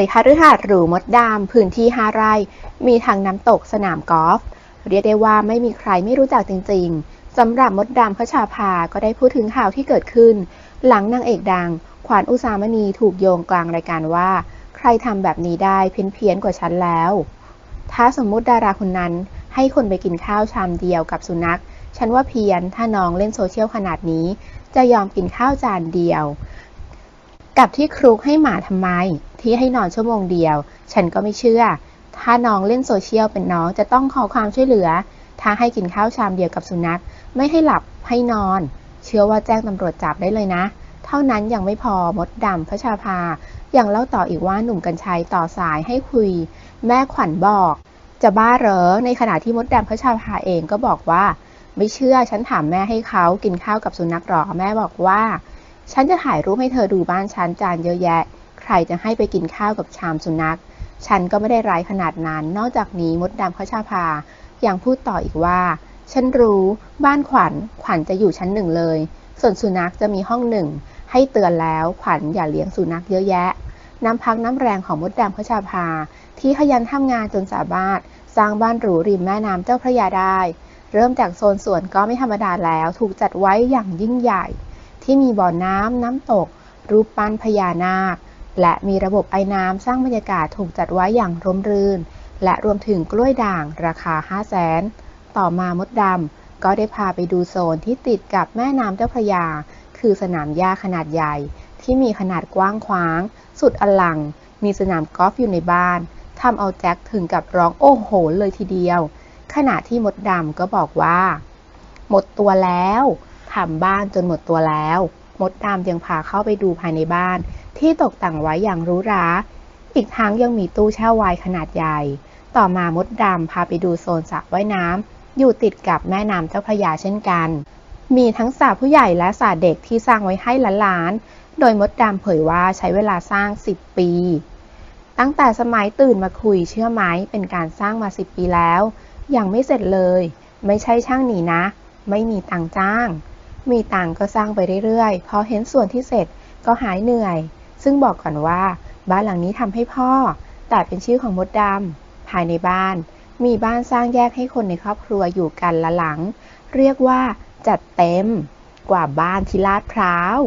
ยคฤหาสน์หรูมดดำพื้นที่ห้าไร่ มีทั้งน้ำตกสนามกอล์ฟ เรียกได้ว่าไม่มีใครไม่รู้จักจริง ๆ สำหรับมดดำพระชาภาก็ได้พูดถึงข่าวที่เกิดขึ้น หลังนางเอกดัง ขวัญอุสามณีถูกโยงกลางรายการว่า ใครทำแบบนี้ได้เพี้ยนเพียนๆกว่าฉันแล้ว ถ้าสมมุติดาราคนนั้นให้คนไปกินข้าวชามเดียวกับสุนัข ฉันว่าเพี้ยนถ้าน้องเล่นโซเชียลขนาดนี้ จะยอมกินข้าวจานเดียว กับที่ครุกให้หมาทำไม ที่ให้นอนชั่วโมงเดียว ฉันก็ไม่เชื่อ ถ้าน้องเล่นโซเชียลเป็นน้องจะต้องขอความช่วยเหลือ ถ้าให้กินข้าวชามเดียวกับสุนัข ไม่ให้หลับให้นอน เชื่อว่าแจ้งตำรวจจับได้เลยนะ เท่านั้นยังไม่พอมดดำพระชาภายังเล่าต่ออีกว่าหนุ่มกัญชัยต่อสายให้คุย แม่ขวัญบอก จะบ้าเหรอ ในขณะที่มดดำพระชาภาเองก็บอกว่า ไม่เชื่อฉันถามแม่ให้เขากินข้าวกับสุนัขหรอแม่บอกว่า ฉันจะถ่ายรูปให้เธอดูบ้านฉันจานเยอะแยะ ใครจะให้ไปกินข้าวกับชามสุนัข ฉันก็ไม่ได้ร้ายขนาดนั้น นอกจากนี้มดดำพระชาภายังพูดต่ออีกว่า ฉันรู้บ้านขวัญขวัญจะอยู่ชั้นหนึ่งเลย ส่วนสุนัขจะมีห้องหนึ่ง ให้เตือนแล้วขวัญอย่าเลี้ยงสุนัขเยอะแยะ น้ำพักน้ำแรงของมดดำพระชาภาที่ขยันทำงานจนสามารถสร้างบ้านหรูริมแม่น้ำเจ้าพระยาได้ เริ่มจากโซนสวนก็ไม่ธรรมดาแล้ว ถูกจัดไว้อย่างยิ่งใหญ่ ที่มีบ่อน้ำน้ำตก รูปปั้นพญานาค และมีระบบไอ้น้ำสร้างบรรยากาศถูกจัดไว้อย่างร่มรื่น และรวมถึงกล้วยด่างราคา 5 0 0แสนต่อมามดดำก็ได้พาไปดูโซนที่ติดกับแม่น้ำเจ้าพระยา คือสนามหญ้าขนาดใหญ่ ที่มีขนาดกว้างขวาง สุดอลัง มีสนามกอล์ฟอยู่ในบ้านทำเอาแจ็คถึงกับร้องโอ้โหเลยทีเดียว ขณะที่มดดำก็บอกว่า หมดตัวแล้วทำบ้านจนหมดตัวแล้ว มดดำยังพาเข้าไปดูภายในบ้าน ที่ตกแต่งไว้อย่างรูหราอีกทั้งยังมีตู้แช่ไวน์ขนาดใหญ่ ต่อมามดดำพาไปดูโซนสระว่ายน้ำอยู่ติดกับแม่น้ำเจ้าพระยาเช่นกัน มีทั้งสระผู้ใหญ่และสระเด็กที่สร้างไว้ให้หลานๆ โดยมดดำเผยว่าใช้เวลาสร้าง 10 ปี ตั้งแต่สมัยตื่นมาคุยเชื่อไหมเป็นการสร้างมา 10 ปีแล้ว ยังไม่เสร็จเลย ไม่ใช่ช่างหนีนะ ไม่มีตังจ้าง มีตังก็สร้างไปเรื่อยๆ พอเห็นส่วนที่เสร็จก็หายเหนื่อย ซึ่งบอกก่อนว่า บ้านหลังนี้ทำให้พ่อ แต่เป็นชื่อของมดดำภายในบ้าน มีบ้านสร้างแยกให้คนในครอบครัวอยู่กันละหลัง เรียกว่าจัดเต็ม กว่าบ้านที่ลาดพร้าว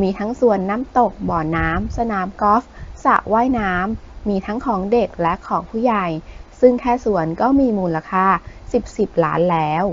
มีทั้งส่วนน้ำตกบ่อน้ำสนามกอล์ฟสระว่ายน้ำมีทั้งของเด็กและของผู้ใหญ่ ซึ่งแค่สวนก็มีมูลค่า 10 10ล้านแล้ว